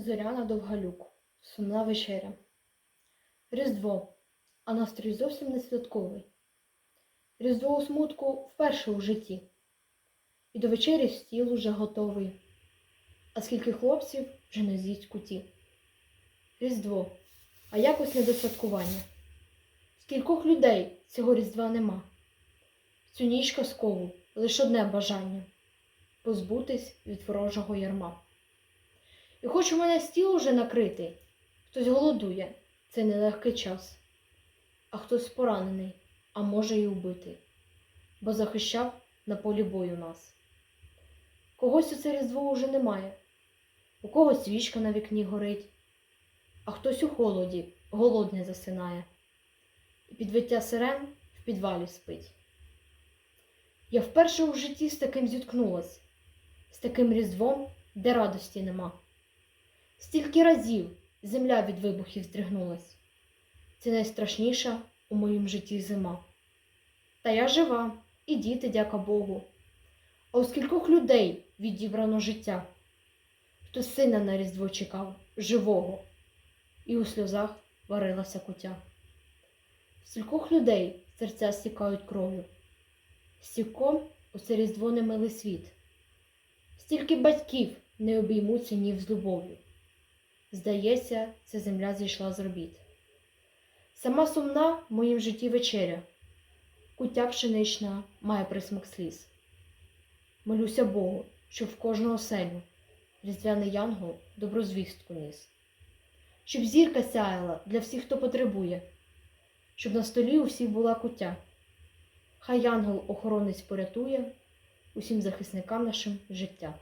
Зоряна Довгалюк. Сумна вечеря. Різдво, а настрій зовсім не святковий. Різдво у смутку вперше у житті. І до вечері стіл уже готовий. А скільки хлопців вже не з'їсть куті. Різдво, а якось не до святкування. Скількох людей цього різдва нема. Цю ніч казкову лише одне бажання позбутись від ворожого ярма. І хоч у мене стіл уже накритий, хтось голодує, це нелегкий час, а хтось поранений, а може й убитий, бо захищав на полі бою нас. Когось у це різдво уже немає, у когось свічка на вікні горить, а хтось у холоді голодний засинає, і під виття сирен в підвалі спить. Я вперше у житті з таким зіткнулась, з таким різдвом, де радості нема. Стільки разів земля від вибухів здригнулась. Це найстрашніша у моїм житті зима. Та я жива, і діти, дяка Богу. А у скількох людей відібрано життя, хто сина на різдво чекав, живого, і у сльозах варилася кутя. Стількох людей серця стікають кров'ю. Стільком у це різдво не милий світ. Стільки батьків не обіймуть синів з любов'ю. Здається, ця земля зійшла з робіт. Сама сумна в моїм житті вечеря, куття пшенична має присмак сліз. Молюся Богу, щоб в кожну оселю різдвяний янгол доброзвістку ніс, щоб зірка сяяла для всіх, хто потребує, щоб на столі у всіх була куття. Хай янгол охоронець порятує усім захисникам нашим життя.